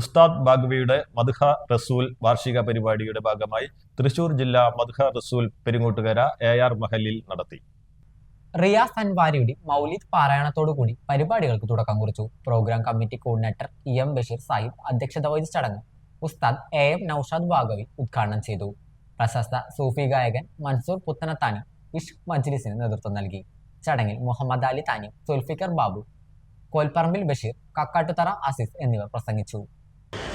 ഉസ്താദ് ബാഗ്വിയുടെ മദ്ഹ റസൂൽ വാർഷിക പരിപാടിയുടെ ഭാഗമായി തൃശൂർ ജില്ലാ മദ്ഹ റസൂൽ പെരുങ്ങോട്ടുകര എ ആർ മഹലിൽ നടത്തി. റിയാസ് അൻവാരിയുടെ മൗലിദ് പാരായണത്തോടുകൂടി പരിപാടികൾക്ക് തുടക്കം കുറിച്ചു. Program committee coordinator E M Basheer Sahib അധ്യക്ഷത വഹിച്ച ചടങ്ങ് ഉസ്താദ് എ എം നൌഷാദ് ബാഗവി ഉദ്ഘാടനം ചെയ്തു. പ്രശസ്ത സൂഫി ഗായകൻ മൻസൂർ പുത്തനത്താനി ഇഷ് മജ്ലിസിന് നേതൃത്വം നൽകി. ചടങ്ങിൽ മുഹമ്മദ് അലി താനി സുൽഫിക്കർ ബാബു കോൽപ്പറമ്പിൽ ബഷീർ കക്കാട്ടുതറ അസീസ് എന്നിവർ പ്രസംഗിച്ചു.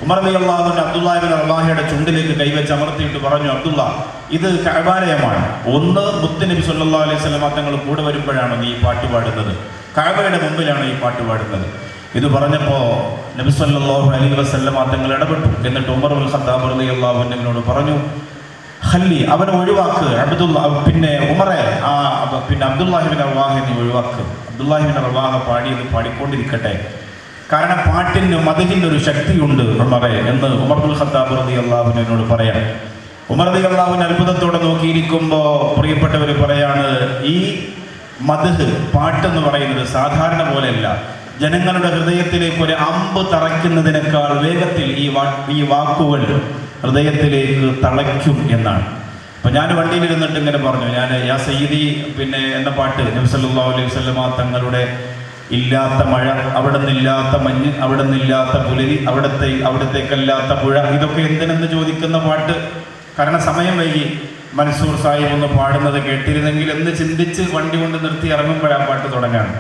ഉമർ അലി അള്ളാഹുവിന്റെ അബ്ദുല്ലാഹിബിൻ അള്ളാഹിയുടെ ചുണ്ടിലേക്ക് കൈവച്ച് അമർത്തിയിട്ട് പറഞ്ഞു അബ്ദുള്ള ഇത് കഴബാലയമാണ് ഒന്ന് മുത്തുനബി സല്ലാ അലൈഹി സ്വലമ തങ്ങൾ കൂടെ വരുമ്പോഴാണ് നീ പാട്ട് പാടുന്നത്. കഅബയുടെ മുമ്പിലാണ് ഈ പാട്ട് പാടുന്നത്. ഇത് പറഞ്ഞപ്പോൾ നബി സല്ലാഹു അലൈഹി വസല്ലമ തങ്ങൾ ഇടപെട്ടു. എന്നിട്ട് ഉമർ ഉൽ ഖത്താബ് അലി അള്ളാഹുവിനോട് പറഞ്ഞു ഹല്ലി അവനെ ഒഴിവാക്ക്. അബ്ദുള്ള പിന്നെ ഉമറെ ആ പിന്നെ അബ്ദുല്ലാഹിബിൻ അള്ളാഹിനെ ഒഴിവാക്ക്. അബ്ദുല്ലാഹിബിൻ അള്ളാഹ പാടിയത് പാടിക്കൊണ്ടിരിക്കട്ടെ. കാരണം പാട്ടിന് മതിലിന് ഒരു ശക്തിയുണ്ട് ഉമറെ എന്ന് ഉമർദുൽ ഖത്താബ് റതി അള്ളാഹുവിനോട് പറയാം. ഉമർ റതി അള്ളാഹുവിന് അത്ഭുതത്തോടെ നോക്കിയിരിക്കുമ്പോൾ പ്രിയപ്പെട്ടവർ പറയാണ് ഈ മതിഹ് പാട്ടെന്ന് പറയുന്നത് സാധാരണ പോലെയല്ല. ജനങ്ങളുടെ ഹൃദയത്തിലേക്ക് ഒരു അമ്പ് തറയ്ക്കുന്നതിനേക്കാൾ വേഗത്തിൽ ഈ വാ ഈ വാക്കുകൾ ഹൃദയത്തിലേക്ക് തളയ്ക്കും എന്നാണ്. അപ്പം ഞാൻ വണ്ടിയിൽ ഇരുന്നിട്ട് ഇങ്ങനെ പറഞ്ഞു. ഞാൻ യാ സയ്യിദി പിന്നെ എന്ന പാട്ട് നബ്സല്ലാ അലൈഹി വസല്ലമ തങ്ങളുടെ ഇല്ലാത്ത മഴ അവിടെ നിന്നില്ലാത്ത മഞ്ഞ് അവിടെ നിന്നില്ലാത്ത പുലരി അവിടത്തെ അവിടത്തേക്കല്ലാത്ത പുഴ ഇതൊക്കെ എന്തിനെന്ന് ചോദിക്കുന്ന പാട്ട്? കാരണം സമയം വൈകി. മൻസൂർ സാഹിബ് ഒന്ന് പാടുന്നത് കേട്ടിരുന്നെങ്കിൽ എന്ന് ചിന്തിച്ച് വണ്ടി കൊണ്ട് നിർത്തി ഇറങ്ങുമ്പോഴാണ് പാട്ട് തുടങ്ങാണ്